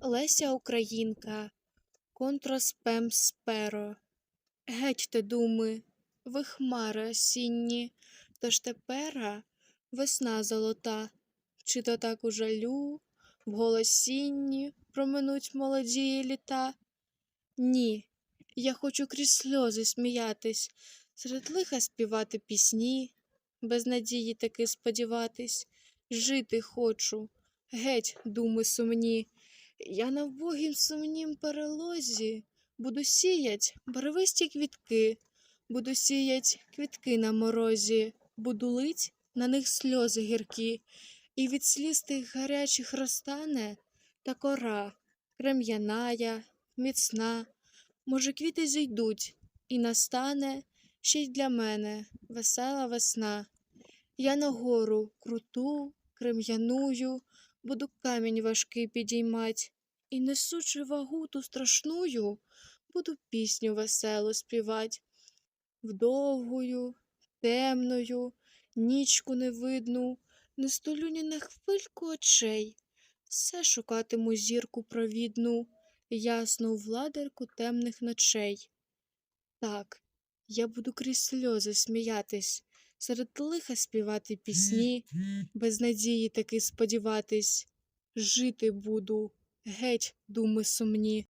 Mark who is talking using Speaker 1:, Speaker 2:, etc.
Speaker 1: Леся Українка, контроспем сперо. Геть те думи, ви хмари осінні, тож тепера весна золота, чи то так у жалю, в голосінні проминуть молодії літа? Ні, я хочу крізь сльози сміятись, серед лиха співати пісні, без надії таки сподіватись, жити хочу, геть, думи сумні. Я на вбогім сумнім перелозі буду сіять барвисті квітки, буду сіять квітки на морозі, буду лить на них сльози гіркі, і від сліз тих гарячих розтане та кора, крем'яная, міцна. Може, квіти зійдуть, і настане ще й для мене весела весна. Я на гору круту, крем'яную, буду камінь важкий підіймать, і, несучи вагу ту страшную, буду пісню веселу співать. Вдовгою, темною, нічку невидну, не столю ні на хвильку очей, все шукатиму зірку провідну, ясну владарку темних ночей. Так, я буду крізь сльози сміятись, серед лиха співати пісні, без надії таки сподіватись, жити буду, геть, думи сумні.